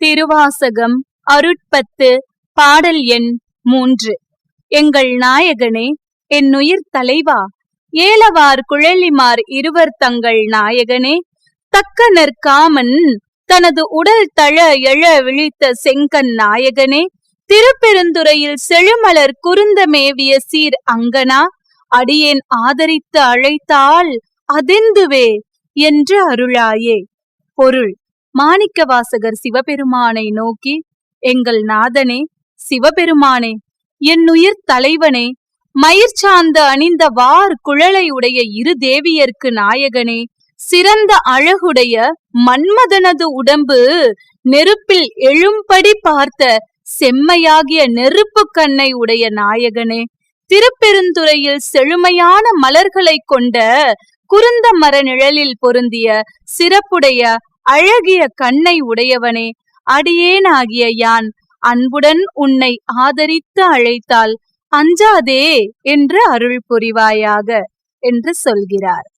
திருவாசகம் அருட்பத்து பாடல் எண் மூன்று. எங்கள் நாயகனே என் உயிர் தலைவா ஏலவார் குழலிமார் இருவர் தங்கள் நாயகனே தக்க நற்காமன் தனது உடல் தழ எழ விழித்த செங்கன் நாயகனே திருப்பெருந்துறையில் செழுமலர் குருந்த மேவிய சீர் அங்கனா அடியேன் ஆதரித்து அழைத்தால் அதெந்துவே என்று அருளாயே. பொருள் மாணிக்கவாசகர் சிவபெருமானை நோக்கி எங்கள் நாதனே சிவபெருமானே என்னுயிர் தலைவனே மயிர் சார்ந்த அணிந்த வார் குழலை உடைய இரு தேவியர்க்கு நாயகனே சிறந்த அழகுடைய மன்மதனது உடம்பு நெருப்பில் எழும்படி பார்த்த செம்மையாகிய நெருப்பு கண்ணை உடைய நாயகனே திருப்பெருந்துறையில் செழுமையான மலர்களைக் கொண்ட குருந்த மர நிழலில் பொருந்திய சிறப்புடைய அழகிய கண்ணை உடையவனே அடியேனாகிய யான் அன்புடன் உன்னை ஆதரித்து அழைத்தால் அஞ்சாதே என்று அருள் புரிவாயாக என்று சொல்கிறார்.